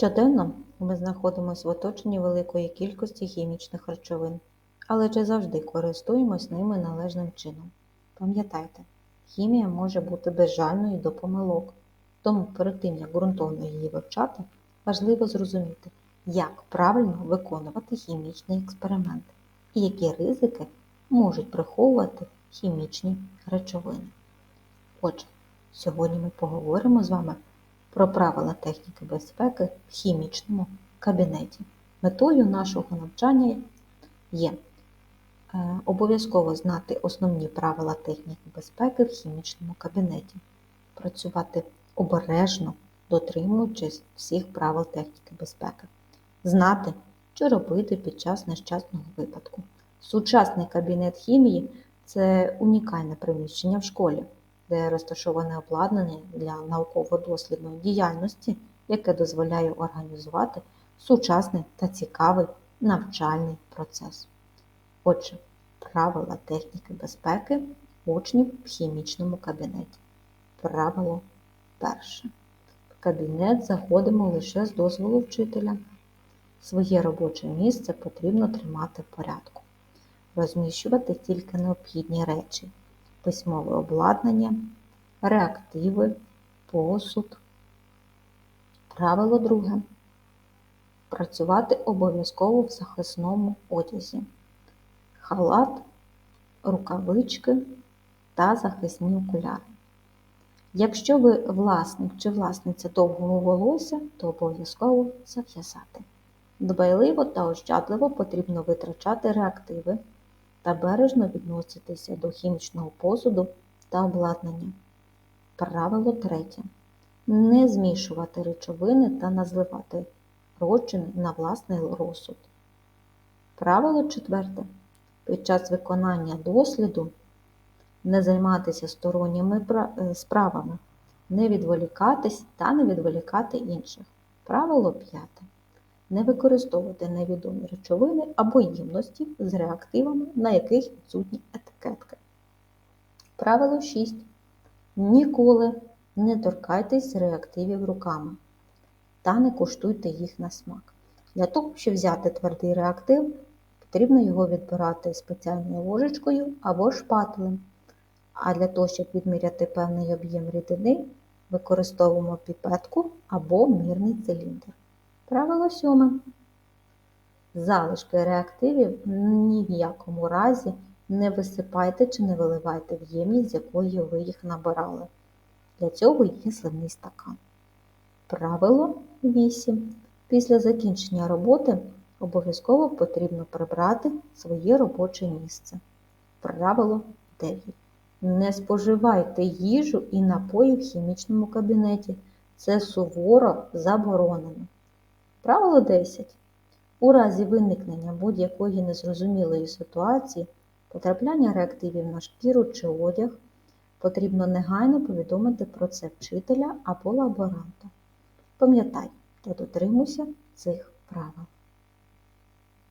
Щоденно ми знаходимося в оточенні великої кількості хімічних речовин, але чи завжди користуємось ними належним чином? Пам'ятайте, хімія може бути безжальною до помилок, тому перед тим, як ґрунтовно її вивчати, важливо зрозуміти, як правильно виконувати хімічний експеримент і які ризики можуть приховувати хімічні речовини. Отже, сьогодні ми поговоримо з вами про правила техніки безпеки в хімічному кабінеті. Метою нашого навчання є е, обов'язково знати основні правила техніки безпеки в хімічному кабінеті, працювати обережно, дотримуючись всіх правил техніки безпеки, знати, що робити під час нещасного випадку. Сучасний кабінет хімії це унікальне приміщення в школі де розташоване обладнання для науково-дослідної діяльності, яке дозволяє організувати сучасний та цікавий навчальний процес. Отже, правила техніки безпеки учнів в хімічному кабінеті. Правило перше. В кабінет заходимо лише з дозволу вчителя. Своє робоче місце потрібно тримати в порядку. Розміщувати тільки необхідні речі письмове обладнання, реактиви, посуд. Правило друге. Працювати обов'язково в захисному одязі. Халат, рукавички та захисні окуляри. Якщо ви власник чи власниця довгого волосся, то обов'язково зав'язати. Дбайливо та ощадливо потрібно витрачати реактиви та бережно відноситися до хімічного посуду та обладнання. Правило третє. Не змішувати речовини та назливати розчини на власний розсуд. Правило четверте. Під час виконання досліду не займатися сторонніми е, справами, не відволікатись та не відволікати інших. Правило п'яте не використовувати невідомі речовини або ємності з реактивами, на яких відсутні етикетки. Правило 6. Ніколи не торкайтесь реактивів руками та не куштуйте їх на смак. Для того, щоб взяти твердий реактив, потрібно його відбирати спеціальною ложечкою або шпателем. А для того, щоб відміряти певний об'єм рідини, використовуємо піпетку або мірний циліндр. Правило сьоме. Залишки реактивів ні в якому разі не висипайте чи не виливайте в ємність, з якої ви їх набирали. Для цього є зливний стакан. Правило 8. Після закінчення роботи обов'язково потрібно прибрати своє робоче місце. Правило 9. Не споживайте їжу і напої в хімічному кабінеті. Це суворо заборонено. Правило 10. У разі виникнення будь-якої незрозумілої ситуації, потрапляння реактивів на шкіру чи одяг, потрібно негайно повідомити про це вчителя або лаборанта. Пам'ятай та дотримуйся цих правил.